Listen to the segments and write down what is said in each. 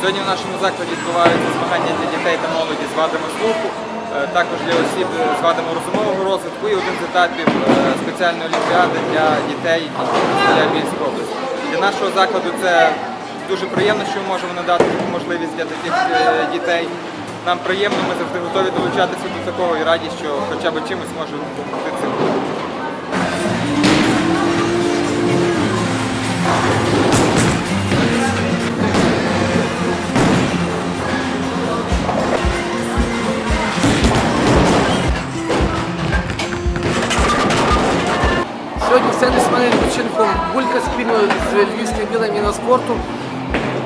Сьогодні в нашому закладі відбуваються змагання для дітей та молоді з вадами слуху, е, також для осіб з вадами розумового розвитку і один з етапів е, спеціальної олімпіади для дітей Львівської області. Для нашого закладу це дуже приємно, що ми можемо надати таку можливість для таких е, дітей. Нам приємно, ми завжди готові долучатися до такого і раді, що хоча б чимось можемо допомогти цим. Центрі сімейного відпочинку Булька спільно з Львівським відділом Міноспорту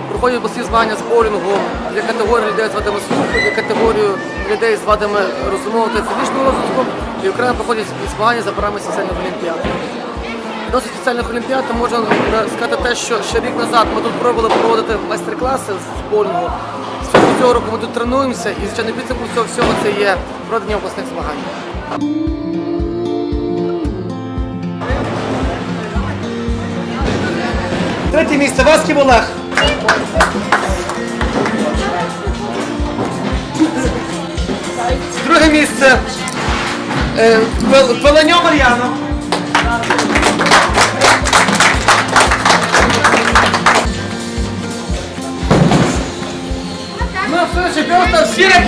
проходять обласні змагання з боулінгу для категорії людей з вадами слуху, для категорії людей з вадами розумового та фізичного розвитку і окремо проходять змагання за парами соціальних олімпіад. Досить спеціальних олімпіад можна сказати те, що ще рік назад ми тут пробували проводити майстер-класи з боулінгу. З цього року ми тут тренуємося і звичайно підсумком цього всього це є проведення обласних змагань. Третє місце Васьків Олег. Друге місце е, Пел- Пеленьо Мар'яна. Ну, все, чемпіон став Сірак